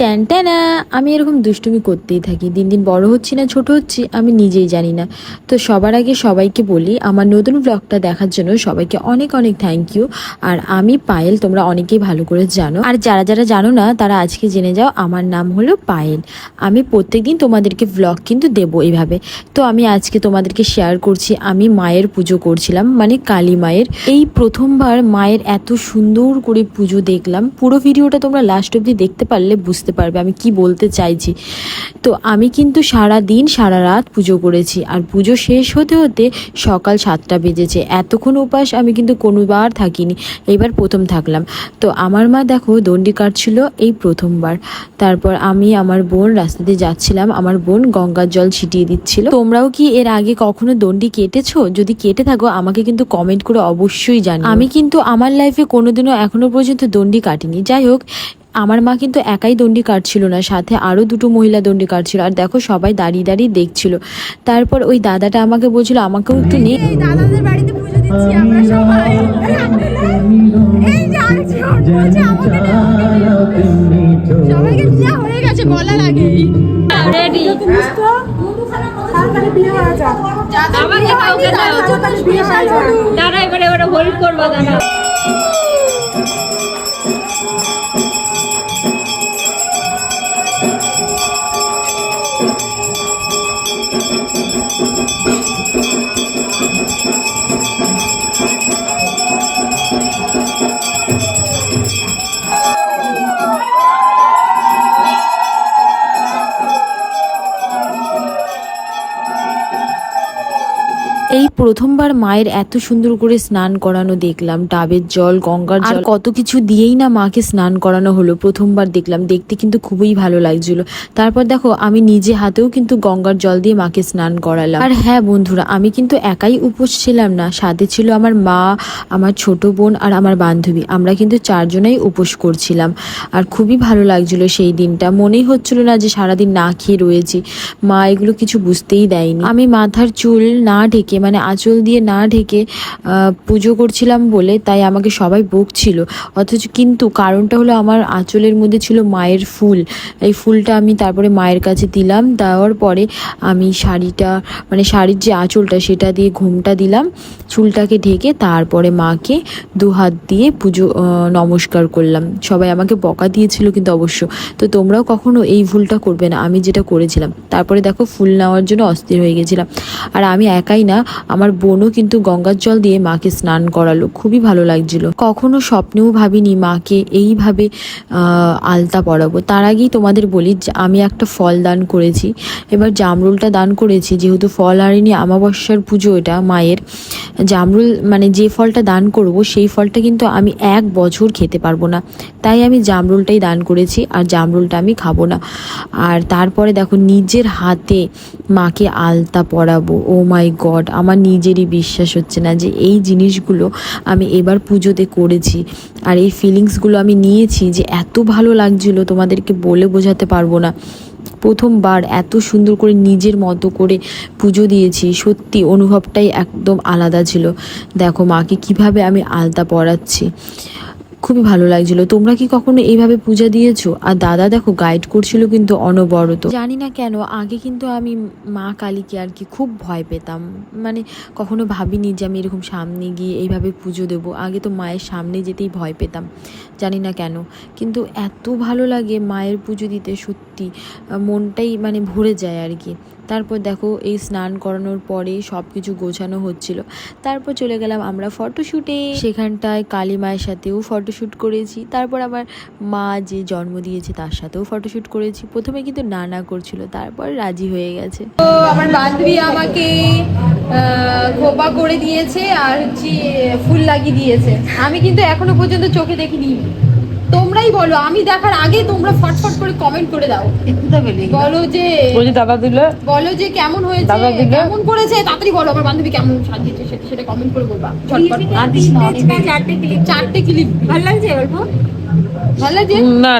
Tan ট্যানা, আমি এরকম দুষ্টুমি করতেই থাকি। দিন দিন বড় হচ্ছি না, ছোট হচ্ছি, আমি নিজেই জানি না। তো সবার আগে সবাইকে বলি, আমার নতুন ব্লগটা দেখার জন্য সবাইকে অনেক অনেক থ্যাংক ইউ আর আমি পায়েল, তোমরা অনেকেই ভালো করে জানো। আর যারা যারা জানো না, তারা আজকে জেনে যাও, আমার নাম হলো পায়েল। আমি প্রত্যেকদিন তোমাদেরকে ব্লগ কিন্তু দেবো এইভাবে তো আমি আজকে তোমাদেরকে শেয়ার করছি, আমি মায়ের পুজো করছিলাম মানে কালী মায়ের। এই প্রথমবার মায়ের এত সুন্দর করে পুজো দেখলাম। পুরো ভিডিওটা তোমরা লাস্ট অবধি দেখতে পারলে বুঝতে পারবে আমি কি বলতে চাইছি। তো আমি কিন্তু সারা দিন সারা রাত পুজো করেছি আর পুজো শেষ হতে হতে সকাল সাতটা বেজেছে। এতক্ষণ উপাস আমি কিন্তু কোনোবার থাকিনি। এইবার প্রথম থাকলাম। তো আমার মা দেখো দণ্ডি কাটছিল এই প্রথমবার। তারপর আমি আমার বোন রাস্তাতে যাচ্ছিলাম। আমার বোন গঙ্গার জল ছিটিয়ে দিচ্ছিল। তোমরাও কি এর আগে কখনো দণ্ডি কেটেছো? যদি কেটে থাকো, আমাকে কিন্তু কমেন্ট করে অবশ্যই জানি আমি কিন্তু আমার লাইফে কোনোদিনও এখনও পর্যন্ত দণ্ডি কাটিনি। যাই হোক আমার মা কিন্তু একাই দণ্ডি কাটছিল না সাথে আরও দুটো মহিলা দণ্ডি কাটছিল। আর দেখো সবাই দাঁড়িয়ে দাঁড়িয়ে দেখছিল। তারপর ওই দাদাটা আমাকে বলছিল আমাকেও একটু নে। দাদাদের বাড়িতে পুজো দিচ্ছি আমরা সবাই। এই যে আরেকজন বলছে আমাকে না, আমাকে না। সবাইকে যা হয়ে গেছে বলার আগেই রেডি আমাকে কাউকে দাও। দাঁড়া এবারে এবারে হোল্ড করব দাঁড়া প্রথমবার মায়ের এত সুন্দর করে স্নান করানো দেখলাম। ডাবের জল গঙ্গার জল কত কিছু দিয়েই না মাকে স্নান করানো হলো প্রথমবার দেখলাম। দেখতে কিন্তু খুবই ভালো লাগছিল। তারপর দেখো আমি নিজে হাতেও কিন্তু গঙ্গার জল দিয়ে মাকে স্নান করালাম। আর হ্যাঁ বন্ধুরা আমি কিন্তু একাই উপোস ছিলাম না। সাথে ছিল আমার মা আমার ছোট বোন আর আমার বান্ধবী। আমরা কিন্তু চারজনেই উপোস করছিলাম। আর খুবই ভালো লাগছিল সেই দিনটা। মনেই হচ্ছিল না যে সারাদিন না খেয়ে রয়েছি। মা এগুলো কিছু বুঝতেই দেয়নি। আমি মাথার চুল না ঢেকে মানে আঁচল দিয়ে না ঢেকে পুজো করছিলাম বলে তাই আমাকে সবাই বকছিল। অথচ কিন্তু কারণটা হলো আমার আঁচলের মধ্যে ছিল মায়ের ফুল। এই ফুলটা আমি তারপরে মায়ের কাছে দিলাম। দেওয়ার পরে আমি শাড়িটা মানে শাড়ির যে আঁচলটা সেটা দিয়ে ঘুমটা দিলাম। চুলটাকে ঢেকে তারপরে মাকে দু হাত দিয়ে পুজো নমস্কার করলাম। সবাই আমাকে বকা দিয়েছিল কিন্তু অবশ্য। তো তোমরাও কখনো এই ভুলটা করবে না। আমি যেটা করেছিলাম। তারপরে দেখো ফুল নেওয়ার জন্য অস্থির হয়ে গেছিলাম। আর আমি একাই না আমার বোনও কিন্তু গঙ্গার জল দিয়ে মাকে স্নান করালো। খুবই ভালো লাগছিল। কখনো স্বপ্নেও ভাবিনি মাকে এইভাবে আলতা পরাবো। তার আগেই তোমাদের বলি যে আমি একটা ফল দান করেছি। এবার জামরুলটা দান করেছি। যেহেতু ফল হারিনি আমাবস্যার পুজো এটা মায়ের। জামরুল মানে যে ফলটা দান করব, সেই ফলটা কিন্তু আমি এক বছর খেতে পারব না। তাই আমি জামরুলটাই দান করেছি আর জামরুলটা আমি খাব না। আর তারপরে দেখো নিজের হাতে মাকে আলতা পরাবো। ও মাই গড আমার নিজেরই বিশ্বাস হচ্ছে না যে এই জিনিসগুলো আমি এবার পুজোতে করেছি। আর এই ফিলিংসগুলো আমি নিয়েছি যে এত ভালো লাগছিল তোমাদেরকে বলে বোঝাতে পারব না। প্রথমবার এত সুন্দর করে নিজের মতো করে পুজো দিয়েছি, সত্যি অনুভবটাই একদম আলাদা ছিল। দেখো মাকে কীভাবে আমি আলতা পরাচ্ছি। খুবই ভালো লাগছিল। তোমরা কি কখনো এইভাবে পূজা দিয়েছ? আর দাদা দেখো গাইড করছিল কিন্তু অনবরত। জানি না কেন, আগে কিন্তু আমি মা কালীকে আর কি খুব ভয় পেতাম। মানে কখনো ভাবিনি যে আমি এরকম সামনে গিয়ে এইভাবে পুজো দেবো। আগে তো মায়ের সামনে যেতেই ভয় পেতাম, জানি না কেন। কিন্তু এত ভালো লাগে মায়ের পুজো দিতে, সত্যি। মনটাই মানে ভরে যায় আর কি। তারপর দেখো এই স্নান করানোর পরে সব কিছু গোছানো হচ্ছিল। তারপর চলে গেলাম আমরা ফটোশ্যুটে সেখানটায় কালী মায়ের সাথেও ফটোশ্যুট করেছি। তারপর আমার মা যে জন্ম দিয়েছে তার সাথেও ফটোশ্যুট করেছি। প্রথমে কিন্তু না না করছিল, তারপর রাজি হয়ে গেছে। তো আমার বান্ধবী আমাকে খোপা করে দিয়েছে আর হচ্ছে ফুল লাগিয়ে দিয়েছে। আমি কিন্তু এখনও পর্যন্ত চোখে দেখিনি। তোমরাই বলো আমি দেখার আগে তোমরা ফটফট করে কমেন্ট করে দাও। বলো। যে বলি দাদা দিলে? বলো যে কেমন হয়েছে? কেমন করেছে তাড়াতাড়ি বলো আমার বান্ধবী কেমন সাজিয়েছে সেটা সেটা কমেন্ট করে বলবা ঝটপট। চারটে ক্লিপ চারটে ক্লিপ ভালো লাগছে অল্প? ভালো লাগছে? না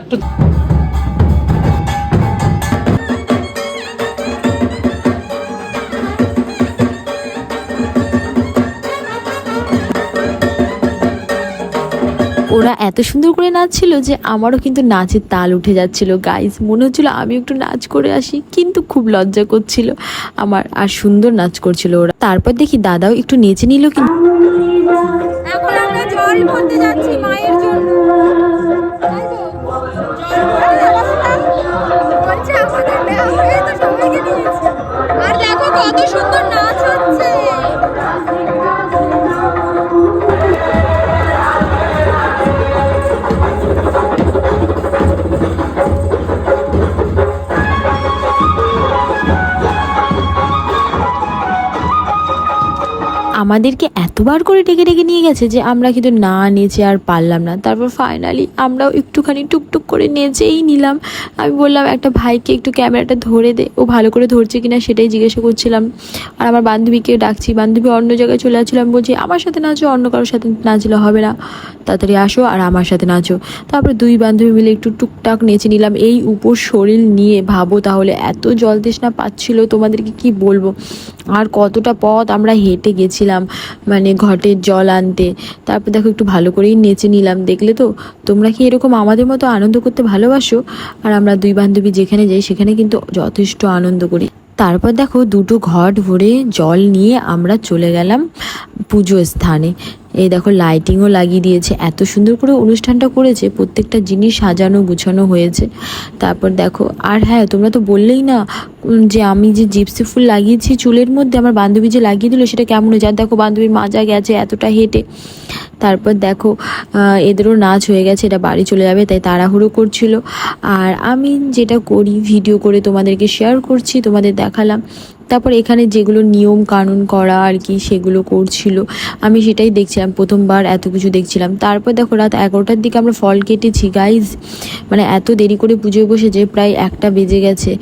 ওরা এত সুন্দর করে নাচছিল যে আমারও কিন্তু নাচের তাল উঠে যাচ্ছিল। গাইজ মনে হচ্ছিল আমি একটু নাচ করে আসি, কিন্তু খুব লজ্জা করছিল আমার আর সুন্দর নাচ করছিল ওরা। তারপর দেখি দাদাও একটু নেচে নিল কিন্তু জল ভরতে যাচ্ছি মায়ের জন্য। আমাদেরকে এতবার করে ডেকে ডেকে নিয়ে গেছে যে আমরা কিন্তু না নেচে আর পারলাম না। তারপর ফাইনালি আমরাও একটুখানি টুকটুক করে নেচেই নিলাম। আমি বললাম, একটা ভাইকে একটু ক্যামেরাটা ধরে দে। ও ভালো করে ধরছে কিনা সেটাই জিজ্ঞাসা করছিলাম। আর আমার বান্ধবীকে ডাকছি। বান্ধবী অন্য জায়গায় চলে যাচ্ছিলাম বলছি, আমার সাথে নাচো, অন্য কারোর সাথে নাচলে হবে না। তাড়াতাড়ি আসো আর আমার সাথে নাচো। তারপরে দুই বান্ধবী মিলে একটু টুকটাক নেচে নিলাম। এই উপর শরীর নিয়ে ভাবো তাহলে, এত জল তৃষ্ণা পাচ্ছিল তোমাদেরকে কি বলব? আর কতটা পথ আমরা হেঁটে গেছিলাম। মানে ঘটের জল আনতে। তারপর দেখো একটু ভালো করেই নেচে নিলাম, দেখলে তো? তোমরা কি এরকম আমাদের মতো আনন্দ করতে ভালোবাসো? আর আমরা দুই বান্ধবী যেখানে যাই, সেখানে কিন্তু যথেষ্ট আনন্দ করি। তারপর দেখো দুটো ঘট ভরে জল নিয়ে আমরা চলে গেলাম পুজো স্থানে। এই দেখো লাইটিংও লাগিয়ে দিয়েছে। এত সুন্দর করে অনুষ্ঠানটা করেছে, প্রত্যেকটা জিনিস সাজানো, গুছানো হয়েছে। তারপর দেখো, আর হ্যাঁ তোমরা তো বললেই না যে আমি যে জিপসি ফুল লাগিয়েছি চুলের মধ্যে, আমার বান্ধবী যে লাগিয়ে দিল, সেটা কেমন হয়েছে? আর দেখো, বান্ধবীর মাজা গেছে, এতটা হেঁটে। তারপর দেখো এদেরও নাচ হয়ে গেছে, এটা বাড়ি চলে যাবে, তাই তাড়াহুড়ো করছিল। আর আমি যেটা করি ভিডিও করে তোমাদেরকে শেয়ার করছি, তোমাদের দেখালাম। তারপর এখানে যেগুলো নিয়ম কানুন করা আর কি সেগুলো করছিল, আমি সেটাই দেখছিলাম, প্রথমবার এত কিছু দেখছিলাম। তারপর দেখো রাত এগারোটার দিকে আমরা ফল কেটেছি গাইজ মানে এত দেরি করে পুজোয় বসেছে, প্রায় একটা বেজে গেছে।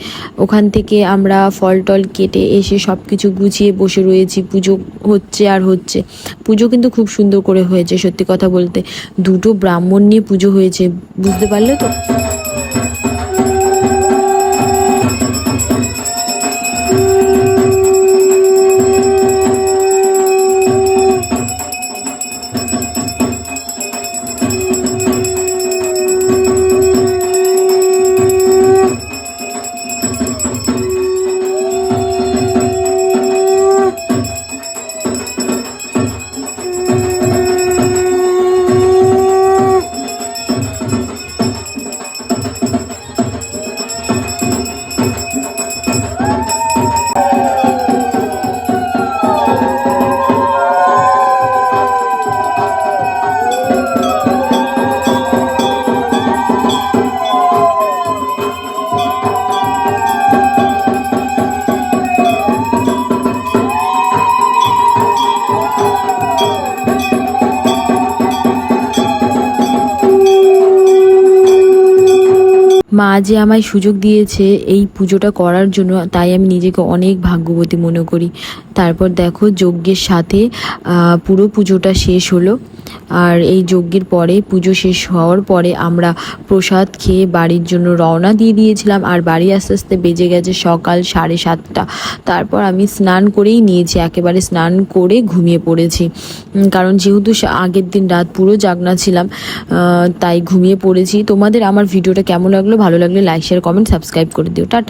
ওখান থেকে আমরা ফল টল কেটে এসে সব কিছু গুছিয়ে বসে রয়েছি, পুজো হচ্ছে আর হচ্ছে। পুজো কিন্তু খুব সুন্দর করে হয়েছে, সত্যি কথা বলতে। দুটো ব্রাহ্মণ নিয়ে পুজো হয়েছে, বুঝতে পারলে তো? মা যে আমায় সুযোগ দিয়েছে এই পুজোটা করার জন্য, তাই আমি নিজেকে অনেক ভাগ্যবতী মনে করি। তারপর দেখো যজ্ঞের সাথে পুরো পুজোটা শেষ হলো। আর এই যজ্ঞের পরে পুজো শেষ হওয়ার পরে আমরা প্রসাদ খেয়ে বাড়ির জন্য রওনা দিয়ে দিয়েছিলাম। আর বাড়ি আস্তে আস্তে বেজে গেছে সকাল সাড়ে সাতটা। তারপর আমি স্নান করেই নিয়েছি, একেবারে স্নান করে ঘুমিয়ে পড়েছি। কারণ যেহেতু আগের দিন রাত পুরো জাগনা ছিলাম তাই ঘুমিয়ে পড়েছি। তোমাদের আমার ভিডিওটা কেমন লাগল? ভালো লাগলে লাইক শেয়ার কমেন্ট সাবস্ক্রাইব করে দিও। টাটা।